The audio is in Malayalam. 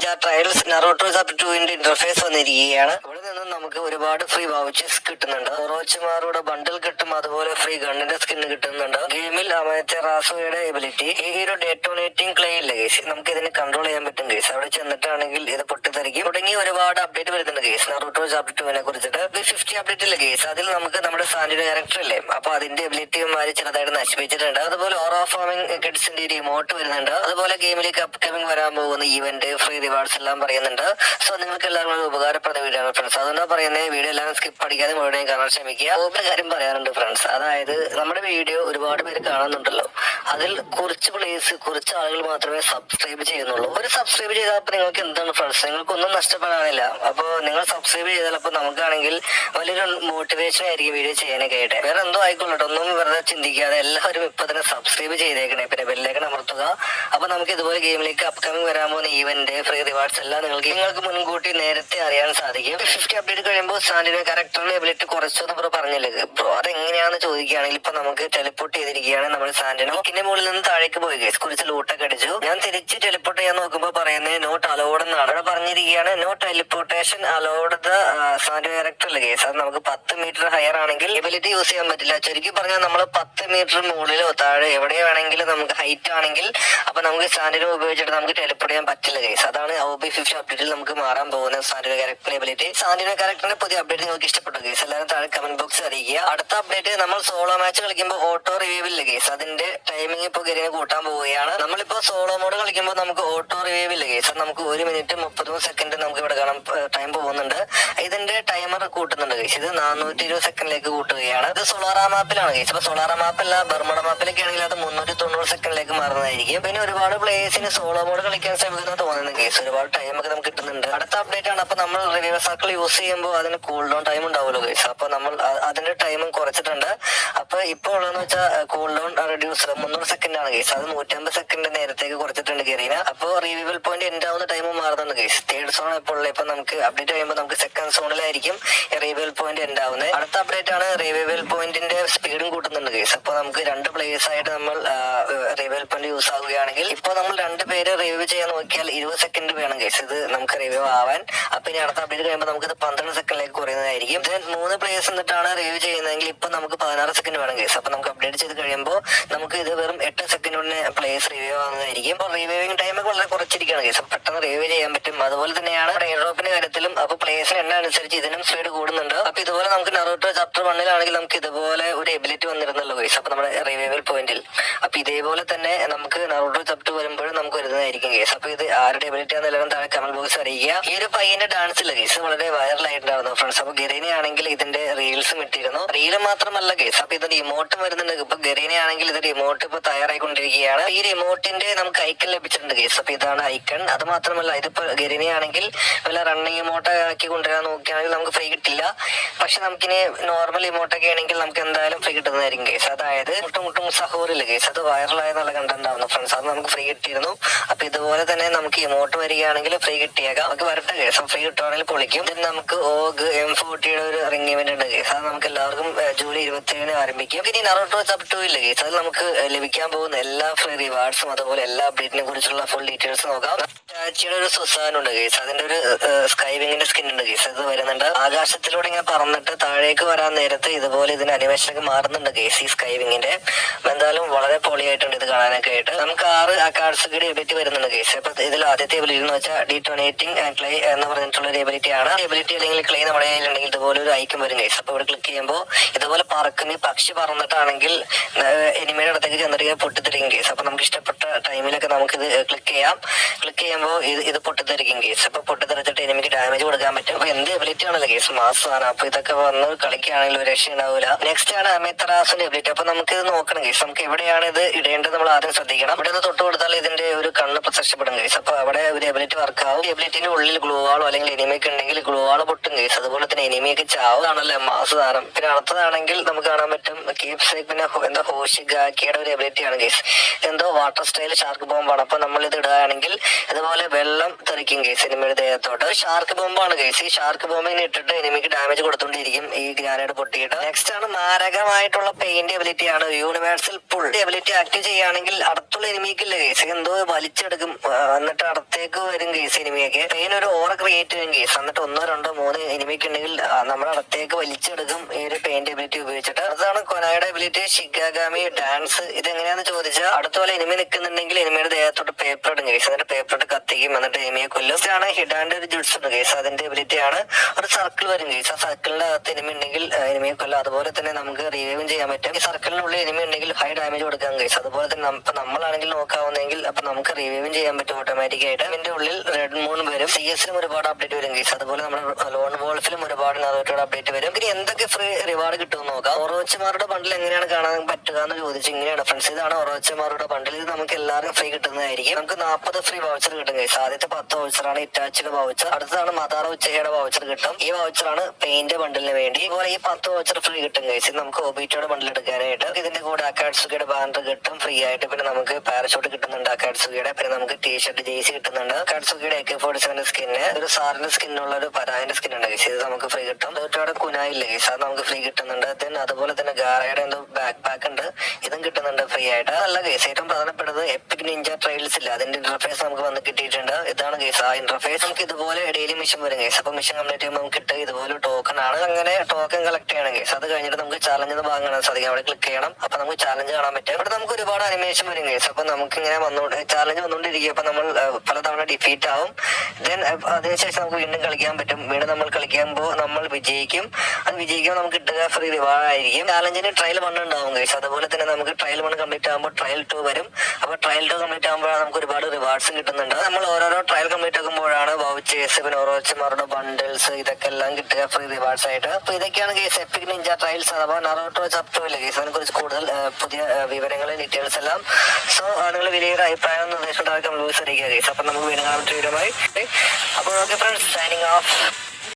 നിഞ്ച ട്രയൽസ് നറോട്ടോ സബ് ടുവിന്റെ ഇന്റർഫേസ് വന്നിരിക്കുകയാണ്. ഇവിടെ നമുക്ക് ഒരുപാട് ഫ്രീ വൗച്ചേഴ്സ് കിട്ടുന്നുണ്ട്. ഓറോച്ചുമാരുടെ ബണ്ടിൽ കിട്ടും അതുപോലെ ഫ്രീ ഗണ്ണിന്റെ സ്കിൻ കിട്ടുന്നുണ്ട്. ഗെയിമിൽ അമേച്ച റാസോയുടെ എബിലിറ്റി ഈ ഒരു ഡേറ്റോണേറ്റിംഗ് ക്ലേ ഇല്ല കേസ് നമുക്ക് ഇതിനെ കൺട്രോൾ ചെയ്യാൻ പറ്റും കേസ് അവിടെ ചെന്നിട്ടാണെങ്കിൽ ഇത് പൊട്ടിത്തെറിക്കും. തുടങ്ങി ഒരുപാട് അപ്ഡേറ്റ് വരുന്നുണ്ട് കേസ് നറോട്ടോ ചാപ്റ്റർ ടുവിനെ കുറിച്ചിട്ട്. ഫിഫ്റ്റി അപ്ഡേറ്റ് ഇല്ല കേസ് അതിൽ നമുക്ക് നമ്മുടെ സാൻഡിയുടെ ക്യാരക്ടർ ഇല്ലേ? അപ്പൊ അതിന്റെ എബിലിറ്റിമാര് ചെറുതായിട്ട് നശിപ്പിച്ചിട്ടുണ്ട്. അതുപോലെ ഓറോ ഫാമിംഗ് കിഡ്സിന്റെ റിമോട്ട് വരുന്നുണ്ട്. അതുപോലെ ഗെയിമിലേക്ക് അപ്കമിംഗ് വരാൻ പോകുന്ന ഇവന്റ് ഫ്രീ റിവാർഡ്സ് എല്ലാം പറയുന്നുണ്ട്. സോ നിങ്ങൾക്ക് എല്ലാവർക്കും ഉപകാരപ്രദ വീഡിയോ ഫ്രണ്ട്സ് അതുകൊണ്ടാ പറയുന്നത് വീഡിയോ എല്ലാം സ്കിപ്പ് അടിക്കാതെ മുഴുവൻ കാണാൻ ശ്രമിക്കുക. ഒരു കാര്യം പറയാറുണ്ട് ഫ്രണ്ട്സ് അതായത് നമ്മുടെ വീഡിയോ ഒരുപാട് പേര് കാണുന്നുണ്ടല്ലോ. അതിൽ കുറച്ച് പ്ലേസ് കുറച്ച് ആളുകൾ മാത്രമേ സബ്സ്ക്രൈബ് ചെയ്യുന്നുള്ളൂ. ഒരു സബ്സ്ക്രൈബ് ചെയ്താൽ അപ്പൊ നിങ്ങൾക്ക് എന്താണ് ഫ്രണ്ട്സ് നിങ്ങൾക്കൊന്നും നഷ്ടപ്പെടാനില്ല. അപ്പൊ നിങ്ങൾ സബ്സ്ക്രൈബ് ചെയ്താൽ അപ്പൊ നമുക്കാണെങ്കിൽ വലിയൊരു മോട്ടിവേഷൻ ആയിരിക്കും വീഡിയോ ചെയ്യാനൊക്കെ ആയിട്ട് വേറെ എന്തോ ആയിക്കൊള്ളട്ടെ. ഒന്നും വെറുതെ ചിന്തിക്കാതെ എല്ലാവരും ഇപ്പൊ തന്നെ സബ്സ്ക്രൈബ് ചെയ്തേക്കണേ. പിന്നെ ബെല്ലേക്കൺ അമർത്തുക. അപ്പൊ നമുക്ക് ഇതുപോലെ ഗെയിമിലേക്ക് അപ്കമിങ് വരാൻ പോകുന്ന ഈവന്റ് ഫ്രീ റിവാർഡ്സ് എല്ലാം നിങ്ങൾക്ക് നിങ്ങൾക്ക് മുൻകൂട്ടി നേരത്തെ അറിയാൻ സാധിക്കും. ഫിഫ്റ്റി അപ്ഡേറ്റ് കഴിയുമ്പോൾ സാന്റിന്റെ കറക്റ്ററിന്റെ എബിലിറ്റി കുറച്ചു ബ്രോ പറഞ്ഞില്ലേ? ബ്രോ അതെങ്ങനെയാന്ന് ചോദിക്കുകയാണെങ്കിൽ ഇപ്പൊ നമുക്ക് ടെലിപ്പോർട്ട് ചെയ്തിരിക്കുകയാണ് നമ്മൾ സാന്റിനെ. ബുക്കിന്റെ മുകളിൽ നിന്ന് താഴേക്ക് പോയി ഗൈസ് കുറച്ച് ലൂട്ടൊക്കെ അടിച്ചു. ഞാൻ തിരിച്ച് ടെലിപ്പോർട്ട് ചെയ്യാൻ നോക്കുമ്പോൾ പറയുന്നത് നോട്ട് അലോഡ് എന്നാണ്. അവിടെ പറഞ്ഞിരിക്കുകയാണ് no teleportation allowed the sand character guys അത് നമുക്ക് പത്ത് മീറ്റർ ഹയർ ആണെങ്കിൽ എബിലിറ്റി യൂസ് ചെയ്യാൻ പറ്റില്ല. ചുരുക്കി പറഞ്ഞാൽ നമ്മൾ പത്ത് മീറ്റർ മുകളിലോ താഴെ എവിടെ വേണമെങ്കിലും നമുക്ക് ഹൈറ്റ് ആണെങ്കിൽ അപ്പൊ നമുക്ക് സാന്റിനെ ഉപയോഗിച്ചിട്ട് നമുക്ക് ടെലിപ്പോർട്ട് ചെയ്യാൻ പറ്റില്ല കേസ് അതാണ് ഒ ബി ഫിഫ്റ്റി അപ്ഡേറ്റിൽ നമുക്ക് മാറാൻ പോകുന്ന സാന്റിന്റെ ക്യാരക്ടർ എബിലിറ്റി സാൻഡിന്റെ ക്യാരക്ടറിന്റെ പുതിയ അപ്ഡേറ്റ് നിങ്ങൾക്ക് ഇഷ്ടപ്പെട്ടു ഗേസ് എല്ലാവരും താഴെ കമന്റ് ബോക്സ് അറിയിക്കുക. അടുത്ത അപ്ഡേറ്റ് നമ്മൾ സോളോ മാച്ച് കളിക്കുമ്പോൾ ഓട്ടോ റിവ്യൂവില്ല ഗേസ് അതിന്റെ ടൈമിംഗ് ഇപ്പൊ ഗരിന് കൂട്ടാൻ പോവുകയാണ്. നമ്മളിപ്പോ സോളോ മോഡ് കളിക്കുമ്പോൾ നമുക്ക് ഓട്ടോ റിവ്യൂവില്ല ഗേസ് നമുക്ക് ഒരു മിനിറ്റ് മുപ്പത് സെക്കൻഡ് നമുക്ക് ഇവിടെ കാണാൻ ടൈം പോകുന്നുണ്ട്. ഇതിന്റെ ടൈമർ കൂട്ടുന്നുണ്ട് ഗേസ് ഇത് നാനൂറ്റി ഇരുപത് സെക്കൻഡിലേക്ക് കൂട്ടുകയാണ്. ഇത് സോളാറ മാപ്പിലാണ് ഗേസ് ഇപ്പൊ സോളാറ മാപ്പല്ല ബർമട മാപ്പിലൊക്കെ ആണെങ്കിൽ അത് മുന്നൂറ്റി തൊണ്ണൂറ് സെക്കൻഡിലേക്ക് മാറുന്നതായിരിക്കും. പിന്നെ ഒരുപാട് പ്ലേയേഴ്സിന് സോളോ മോഡ് കളിക്കാൻ ശ്രമിക്കുന്ന തോന്നുന്നു ഗേസ് ഒരുപാട് ടൈം ഒക്കെ നമുക്ക് കിട്ടുന്നുണ്ട്. അടുത്ത അപ്ഡേറ്റ് ആണ്. അപ്പൊ നമ്മൾ റിവ്യൂ സർക്കിൾ യൂസ് ചെയ്യുമ്പോൾ അതിന് കൂൾ ഡൗൺ ടൈം ഉണ്ടാവുമല്ലോ ഗൈസ് അപ്പൊ നമ്മൾ അതിന്റെ ടൈമും കുറച്ചിട്ടുണ്ട്. അപ്പൊ ഇപ്പൊ ഉള്ളതെന്ന് വെച്ചാൽ കൂൾ ഡൗൺ റെഡ്യൂസ് മുന്നൂറ് സെക്കൻഡ് ആണ് കേസ് അത് നൂറ്റമ്പത് സെക്കൻഡ് നേരത്തേക്ക് കുറച്ചിട്ടുണ്ട് ഗെറീന അപ്പൊ റിവ്യൂവൽ പോയിന്റ് എൻഡ് ആവുന്ന ടൈം മാറുന്നുണ്ട് കേസ് തേർഡ് സോൺ ഇപ്പോൾ ഇപ്പൊ നമുക്ക് അപ്ഡേറ്റ് കഴിയുമ്പോൾ നമുക്ക് സെക്കൻഡ് സോണിലായിരിക്കും റിവ്യൂവൽ പോയിന്റ് എൻഡ് ആവുന്നത് അടുത്ത അപ്ഡേറ്റ് ആണ് റിവ്യൂവൽ പോയിന്റിന്റെ സ്പീഡും കൂട്ടുന്നുണ്ട് കേസ് അപ്പൊ നമുക്ക് രണ്ട് പ്ലേയേഴ്സ് ആയിട്ട് നമ്മൾ റിവ്യൂവൽ പോയിന്റ് യൂസ് ആവുകയാണെങ്കിൽ ഇപ്പൊ നമ്മൾ രണ്ട് പേര് റിവ്യൂ ചെയ്യാൻ നോക്കിയാൽ ഇരുപത് സെക്കൻഡ് വേണം കേസ് ഇത് നമുക്ക് റിവ്യൂ ആവാൻ. അപ്പൊ ഇനി അടുത്ത അപ്ഡേറ്റ് കഴിയുമ്പോൾ നമുക്ക് ഇത് പന്ത്രണ്ട് സെക്കൻഡിലേക്ക് കുറയുന്നതായിരിക്കും. മൂന്ന് പ്ലേയേഴ്സ് എന്നിട്ടാണ് റിവ്യൂ ചെയ്യുന്നതെങ്കിൽ ഇപ്പൊ നമുക്ക് പതിനാറ് സെക്കൻഡ് വേണം കേസ് അപ്പൊ നമുക്ക് അപ്ഡേറ്റ് ചെയ്ത് കഴിയുമ്പോൾ നമുക്ക് ഇത് വെറും എട്ട് സെക്കൻഡിന് പ്ലേസ് റിവ്യൂ ആവുന്നതായിരിക്കും. അപ്പോൾ റിവ്യൂവിംഗ് ടൈം ഒക്കെ വളരെ കുറച്ചിരിക്കുകയാണ്. കേസ് പെട്ടെന്ന് റിവ്യൂ ചെയ്യാൻ പറ്റും. അതുപോലെ തന്നെയാണ് എയർ ഡ്രോപ്പിന്റെ കാര്യത്തിലും. അപ്പൊ പ്ലേയേഴ്സിന് എണ്ണ അനുസരിച്ച് ഇതിനും സ്പീഡ് കൂടുന്നുണ്ട്. അപ്പൊ ഇതുപോലെ നമുക്ക് നറോട്ടോ ചാപ്റ്റർ വണ്ണിലാണെങ്കിൽ നമുക്ക് ഇതുപോലെ ഒരു എബിലിറ്റി വന്നിരുന്നല്ലോ കേസ് അപ്പൊ നമ്മുടെ റിവൈവൽ പോയിന്റിൽ അപ്പൊ ഇതേപോലെ തന്നെ നമുക്ക് നറോട്ടോ ചാപ്റ്റർ വരുമ്പോഴും നമുക്ക് വരുന്നതായിരിക്കും കേസ് അപ്പൊ ഇത് ആരുടെ എബിലിറ്റി എല്ലാവരും താഴെ കമന്റ് ബോക്സ് അറിയിക്കുക. ഈ ഒരു പയ്യന്റെ ഡാൻസ് ഇല്ല കേസ് വളരെ വൈറലായിട്ടുണ്ടായിരുന്നു ഫ്രണ്ട്സ് അപ്പൊ ഗരീനെ ആണെങ്കിൽ ഇതിന്റെ റീൽസും ഇട്ടിരുന്നു. റീൽ മാത്രമല്ല കേസ് അപ്പൊ ഇതിന്റെ ഇമോട്ടും വരുന്നുണ്ട്. ഇപ്പൊ ഗരീനെ ആണെങ്കിൽ ഇതിന്റെ ഇമോട്ട് ഇപ്പൊ തയ്യാറായിക്കൊണ്ടിരിക്കുകയാണ്. ഈ റിമോട്ടിന്റെ നമുക്ക് ഐക്കൺ ലഭിച്ചിട്ടുണ്ട് കേസ് അപ്പൊ ഇതാണ് ഐക്കൺ അത് മാത്രമല്ല ഇതിപ്പോ ഗരീനെ ആണെങ്കിൽ വല്ല റണ്ണിങ് ഇമോട്ട് ആക്കി കൊണ്ടുവരാൻ നോക്കുകയാണെങ്കിൽ നമുക്ക് ഫ്രീ കിട്ടില്ല. പക്ഷെ നമുക്കിനി നോർമൽ ഇമോട്ടൊക്കെ ആണെങ്കിൽ നമുക്ക് എന്തായാലും ഫ്രീ കിട്ടുന്നതായിരിക്കും കേസ് അതായത് മുട്ടും മുട്ടും സഹോറില്ല കേസ് അത് വൈറലായ നല്ല കണ്ടന്റ് ആവുന്നു ഫ്രണ്ട്സ് അത് നമുക്ക് ഫ്രീ കിട്ടിയിരുന്നു. അപ്പൊ ഇതുപോലെ തന്നെ നമുക്ക് ഇമോട്ട് വരികയാണെങ്കിൽ ഫ്രീ കിട്ടിയേക്കാം. നമുക്ക് വരട്ടെ കേസ് ഫ്രീ കിട്ടുവാണെങ്കിൽ പൊളിക്കും. പിന്നെ നമുക്ക് ഓഗ് എം ഫോർട്ടിയുടെ ഒരു റിംഗ് ഇവന്റ് ഉണ്ട് കേസ് അത് നമുക്ക് എല്ലാവർക്കും ജൂലൈ ഇരുപത്തി ഏഴിന് ആരംഭിക്കും ഇനി നറോട്ടോ സബ് ടു ഇല്ല കേസ് അത് നമുക്ക് ലഭിക്കാൻ പോകുന്ന എല്ലാ ഫ്രീ റിവാർഡ്സും അതുപോലെ എല്ലാ അപ്ഡേറ്റിനെ കുറിച്ചുള്ള ഫുൾ ഡീറ്റെയിൽസ് നോക്കാം. ടാച്ചിയുടെ ഒരു സുസാൻ ഉണ്ട് കേസ്. അതിന്റെ ഒരു സ്കൈവിങ്ങിന്റെ സ്കിൻ ഉണ്ട് കേസ്. ഇത് വരുന്നുണ്ട്. ആകാശത്തിലൂടെ ഇങ്ങനെ പറന്നിട്ട് താഴേക്ക് വരാൻ നേരത്ത് ഇതുപോലെ ഇതിന് അനിമേഷനൊക്കെ മാറുന്നുണ്ട് കേസ് ഈ സ്കൈവിങ്ങിന്റെ എന്തായാലും വളരെ പൊളിയായിട്ടുണ്ട് ഇത് കാണാനൊക്കെ ആയിട്ട്. നമുക്ക് ആറ് ആ കാർഡ്സ് കൂടി എബിലിറ്റി വരുന്നുണ്ട് കേസ്. അപ്പൊ ഇതിൽ ആദ്യത്തെ എബിലിറ്റി എന്ന് വെച്ചാൽ ആൻഡ് ക്ലേ എന്ന് പറഞ്ഞിട്ടുള്ള ഒരു എബിലിറ്റി ആണ്. എബിലിറ്റി അല്ലെങ്കിൽ ക്ലേ നമ്മുടെ കയ്യിലുണ്ടെങ്കിൽ ഇതുപോലെ ഒരു ഐക്യം വരും കേസ്. അപ്പൊ ഇവിടെ ക്ലിക്ക് ചെയ്യുമ്പോൾ ഇതുപോലെ പറക്കുന്ന പക്ഷി പറന്നിട്ടാണെങ്കിൽ എനിമയുടെ അടുത്തേക്ക് ചെന്നിട്ട് പൊട്ടിത്തിരിക്കും കേസ്. അപ്പൊ നമുക്ക് ഇഷ്ടപ്പെട്ട ടൈമിലൊക്കെ നമുക്ക് ഇത് ക്ലിക്ക് ചെയ്യാം. ക്ലിക്ക് ചെയ്യുമ്പോൾ ഇത് ഇത് പൊട്ടിത്തെറിക്കും കേസ്. അപ്പൊ പൊട്ടിത്തെറിച്ചിട്ട് എനിക്ക് ഡാമേജ് കൊടുക്കാൻ പറ്റും. അപ്പൊ എന്ത് എബിലിറ്റി ആണല്ലോ കേസ്? മാസമാണ് അപ്പൊ ഇതൊക്കെ വന്ന് കളിക്കുകയാണെങ്കിൽ ഒരു രക്ഷ ഉണ്ടാവില്ല നെക്സ്റ്റ് ആണ് അമിത്രാസിന്റെ എബിലിറ്റി അപ്പൊ നമുക്ക് ഇത് നോക്കണം കേസ്. നമുക്ക് എവിടെയാണ് ഇത് ഇടേണ്ടത് നമ്മൾ ആദ്യം ശ്രദ്ധിക്കണം. ഇവിടെ നിന്ന് തൊട്ട് കൊടുത്താൽ ഇതിന്റെ ഒരു കണ്ണ് പ്രത്യക്ഷപ്പെടും കേസ്. അപ്പൊ അവിടെ ഒരു എബിലിറ്റി വർക്ക് ആവും. എബിലിറ്റിന്റെ ഉള്ളിൽ ഗ്ലൂ വാളോ അല്ലെങ്കിൽ എനിമിക്ക് ഉണ്ടെങ്കിൽ ഗ്ലൂ വാൾ പൊട്ടും കേസ്. അതുപോലെ തന്നെ എനിമിയൊക്കെ ചാവുകയാണല്ലോ മാസ് താരം പിന്നെ അടുത്തതാണെങ്കിൽ നമുക്ക് കാണാൻ പറ്റും കീപ് സേക്ക് പിന്നെ എന്താ ഹോഷിഗാക്കിയുടെ ഒരു എബിലിറ്റി ആണ് കേസ്. എന്തോ വാട്ടർ സ്റ്റൈൽ ഷാർക്ക് ബോംബാണ് അപ്പൊ നമ്മൾ ഇത് ഇടുകയാണെങ്കിൽ ഇതുപോലെ അതുപോലെ വെള്ളം തെറിക്കും കേസ്. എനിമിയുടെ ദേഹത്തോട്ട്. ഷാർക്ക് ബോംബാണ് കേസ്. ഈ ഷാർക്ക് ബോംബിനെ ഇട്ടിട്ട് എനിമിക്ക് ഡാമേജ് കൊടുത്തോണ്ടിരിക്കും ഈ ഗ്രാനേഡ് പൊട്ടിയിട്ട്. നെക്സ്റ്റ് ആണ് മാരകമായിട്ടുള്ള പെയിന്റ് എബിലിറ്റി ആണ്. യൂണിവേഴ്സൽ പുൾ എബിലിറ്റി ആക്റ്റീവ് ചെയ്യുകയാണെങ്കിൽ അടുത്തുള്ള എനിമിക്കില്ല കേസ്. എന്തോ വലിച്ചെടുക്കും. എന്നിട്ട് അടുത്തേക്ക് വരും കേസ് എനിമിയൊക്കെ പെയിൻ ഒരു ഓറ ക്രിയേറ്റ് ചെയ്യും കേസ്. എന്നിട്ട് ഒന്നോ രണ്ടോ മൂന്ന് എനിമിക്ക് ഉണ്ടെങ്കിൽ നമ്മുടെ അടുത്തേക്ക് വലിച്ചെടുക്കും ഈ ഒരു പെയിന്റ് എബിലിറ്റി ഉപയോഗിച്ചിട്ട്. അതാണ് കൊനായുടെ എബിലിറ്റി ഷിഗാഗാമി ഡാൻസ് ഇത് എങ്ങനെയാന്ന് ചോദിച്ചാൽ അടുത്ത പോലെ എനിമി നിൽക്കുന്നുണ്ടെങ്കിൽ എനിമിയുടെ ദേഹത്തോട്ട് പേപ്പർ ഇടും കേസ്. എന്നിട്ട് പേപ്പർ ഇട്ട് കത്തിക്കും എന്നിട്ട് എനിമിയെ കൊല്ലും ഇതാണ് ഒരു ജുഡ്സ് ഉണ്ട്. കേസ് അതിന്റെ എബിലിറ്റി ആണ് ഒരു സർക്കിൾ വരും. കേസ് ആ സർക്കിളിന്റെ അകത്ത് എനിമി ഉണ്ടെങ്കിൽ എനിമിയെ കൊല്ലും അതുപോലെ തന്നെ നമുക്ക് റിവൈവും ചെയ്യാൻ പറ്റും. ഈ സർക്കിളിനുള്ളിൽ എനിമി ഉണ്ടെങ്കിൽ ഹൈ ഡാമേജ് കൊടുക്കാൻ കേസ് അതുപോലെ തന്നെ ഇപ്പൊ നമ്മളാണെങ്കിൽ നോക്കാവുന്നെങ്കിൽ അപ്പൊ നമുക്ക് റിവൈവും ചെയ്യാൻ പറ്റും ഓട്ടോമാറ്റിക് ആയിട്ട്. ഇതിന്റെ ഉള്ളിൽ റെഡ് മൂൺ വരും. സി എസിലും ഒരുപാട് അപ്ഡേറ്റ് വരും കേസ് അതുപോലെ നമ്മുടെ ലോൺ വോൾഫിലും ഒരുപാട് നാളോട്ടോട് അപ്ഡേറ്റ് വരും. ഇനി എന്തൊക്കെ ഫ്രീ റിവാർഡ് കിട്ടും നോക്കാം. ഓറോച്ചമാരുടെ ബണ്ടിൽ എങ്ങനെയാണ് കാണാൻ പറ്റുക എന്ന് ചോദിച്ചു ഇങ്ങനെയാണ് ഫ്രണ്ട്സ് ഇതാണ് ഓറോച്ചമാരുടെ ബണ്ടിൽ ഇത് നമുക്ക് എല്ലാവർക്കും ഫ്രീ കിട്ടുന്നതായിരിക്കും. നമുക്ക് നാൽപ്പത് ഫ്രീ വൗച്ചർ കിട്ടും കേസ് ആദ്യത്തെ പത്ത് വൗച്ചറാണ് ഇറ്റാച്ചിയുടെ വൗച്ചർ അടുത്തതാണ് മദാറ ഉച്ചയുടെ വൗച്ചർ കിട്ടും. ഈ വൗച്ചറാണ് പെയിന്റ് ബണ്ടിലിന് വേണ്ടി. ഇതുപോലെ ഈ പത്ത് വൗച്ചർ ഫ്രീ കിട്ടും ഇത് നമുക്ക് ഒബിറ്റോയുടെ ബണ്ടിൽ എടുക്കാനായിട്ട്. ഇതിന്റെ കൂടെ അക്കാഡ്സുകയുടെ ബാനർ കിട്ടും ഫ്രീ ആയിട്ട്. പിന്നെ നമുക്ക് പാരഷൂട്ട് കിട്ടുന്നുണ്ട് അക്കാഡ്സുകയുടെ പിന്നെ നമുക്ക് ടീഷർട്ട് ജേസി കിട്ടുന്നുണ്ട്. അക്കാഡ്സുകയുടെ A K forty seven skin ഒരു സാറിന്റെ സ്കിന്നുള്ള ഒരു പരാന്റെ സ്കിൻ ഉണ്ട് കേസ് ഇത് നമുക്ക് ഫ്രീ കിട്ടും. ടോട്ടോയുടെ കുനായില്ല കേസ് അത് നമുക്ക് ഫ്രീ കിട്ടുന്നുണ്ട്. ദെൻ അതുപോലെ തന്നെ ഗാറയുടെ എന്തോ ബാക്ക് പാക്ക് ഉണ്ട്. ഇതും കിട്ടുന്നുണ്ട് ഫ്രീ ആയിട്ട്. അല്ല കേസ് ഏറ്റവും പ്രധാനപ്പെട്ടത് എപ്പിക് നിഞ്ച ട്രയൽസ് ഇല്ല? അതിന്റെ ഇന്റർഫേസ് നമുക്ക് വന്ന് കിട്ടിയിട്ടുണ്ട് ഇതാണ് കേസ് ആ ഇന്റർഫേസ് നമുക്ക് ഇതുപോലെ ഡെയിലി മിഷൻ വരും കേസ് അപ്പൊ മിഷൻ കംപ്ലീറ്റ് ചെയ്യുമ്പോൾ നമുക്ക് കിട്ടുക ഇതുപോലെ ടോക്കൺ ആണ്. അങ്ങനെ ടോക്കൺ കളക്ട് ചെയ്യണം കേസ് അത് കഴിഞ്ഞിട്ട് നമുക്ക് ചാലഞ്ച് എന്ന ഭാഗം കാണാൻ സാധിക്കും. അവിടെ ക്ലിക്ക് ചെയ്യണം. അപ്പൊ നമുക്ക് ചാലഞ്ച് കാണാൻ പറ്റും. ഇവിടെ നമുക്ക് ഒരുപാട് അനിമേഷൻ വരും കേസ് അപ്പൊ നമുക്ക് ഇങ്ങനെ വന്നോണ്ട് ചാലഞ്ച് വന്നുകൊണ്ടിരിക്കും അപ്പൊ നമ്മൾ പലതവണ ഡിഫീറ്റ് ആവും. ദെൻ അതിനുശേഷം നമുക്ക് വീണ്ടും കളിക്കാൻ പറ്റും. വീണ്ടും നമ്മൾ കളിക്കുമ്പോൾ നമ്മൾ വിജയിക്കും. അത് വിജയിക്കുമ്പോൾ നമുക്ക് കിട്ടുക ഫ്രീ റിവാർഡ് ആയിരിക്കും. ചാലഞ്ചിന് ട്രയൽ വൺ ഉണ്ടാവും കേസ് അതുപോലെ തന്നെ നമുക്ക് ട്രയൽ വൺ കംപ്ലീറ്റ് ആകുമ്പോൾ ട്രയൽ ടു വരും. അപ്പൊ ട്രയൽ ടു കംപ്ലീറ്റ് ആകുമ്പോഴാണ് നമുക്ക് ഒരുപാട് റിവാർഡ്സും കിട്ടുന്നുണ്ട്. നമ്മൾ ഓരോരോ ട്രയൽ കംപ്ലീറ്റ് ആക്കുമ്പോഴാണ് വൗച്ചേഴ്സ് പിന്നെ ഓരോച്ചമാരുടെ ബണ്ടിൽസ് ഇതൊക്കെ എല്ലാം കിട്ടുക ഫ്രീ റിവാർഡ്സ് ആയിട്ട്. അപ്പൊ ഇതൊക്കെയാണ് കേസ് എപ്പിക് നിഞ്ച ട്രയൽസ് അഥവാ നറോട്ടോ ചപ്റ്റോയില്ല കേസ് അതിനെ കുറിച്ച് കൂടുതൽ പുതിയ വിവരങ്ങൾ ഡീറ്റെയിൽസ് എല്ലാം. സോ നിങ്ങൾ വലിയൊരു അഭിപ്രായം നിർദ്ദേശം ഉണ്ടാക്കി നമ്മൾ അറിയിക്കുക കേസ് അപ്പൊ നമുക്ക് വീണ്ടും കാണാൻ വീഡിയോ അപ്പോൾ ഓക്കെ ഫ്രണ്ട്സ് സൈനിങ് ഓഫ്